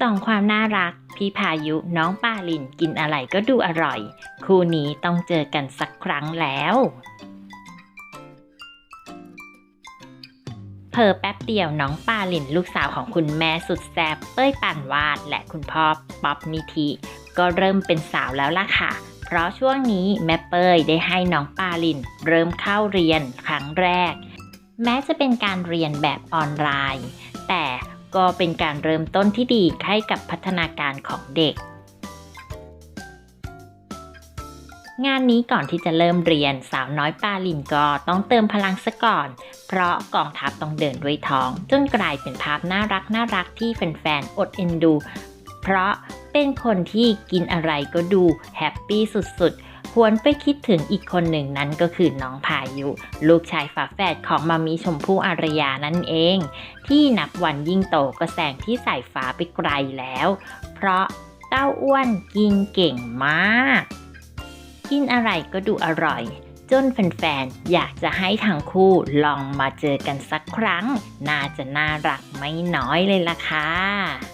ส่องความน่ารัก พี่พายุน้องปาลินกินอะไรก็ดูอร่อย คู่นี้ต้องเจอกันสักครั้งแล้วเพอแป๊บเดียวน้องปาลินลูกสาวของคุณแม่สุดแซ่บเป้ยป่านวาด และคุณพ่อป๊อบนิธิก็เริ่มเป็นสาวแล้วล่ะค่ะ เพราะช่วงนี้แม่เป้ยได้ให้น้องปาลิน เริ่มเข้าเรียนครั้งแรก แม้จะเป็นการเรียนแบบออนไลน์ แต่ ก็เป็นการเริ่มต้นที่ดีให้กับพัฒนาการของเด็ก งานนี้ก่อนที่จะเริ่มเรียนสาวน้อยปาลินก็ต้องเติมพลังซะก่อน เพราะกองทัพต้องเดินด้วยท้อง จนกลายเป็นภาพน่ารักน่ารักที่แฟนๆอดเอ็นดู เพราะเป็นคนที่กินอะไรก็ดูแฮปปี้สุดๆหวนไปคิดถึงอีกคนหนึ่งนั้นก็คือน้องพายุ ลูกชายฝาแฝดของมามีชมพู่อารยานั่นเอง ที่นับวันยิ่งโตก็แซงที่สายฟ้าไปไกลแล้ว เพราะเต้าอ้วนกินเก่งมาก กินอะไรก็ดูอร่อย จนแฟนๆ อยากจะให้ทั้งคู่ลองมาเจอกันสักครั้ง น่าจะน่ารักไม่น้อยเลยล่ะค่ะ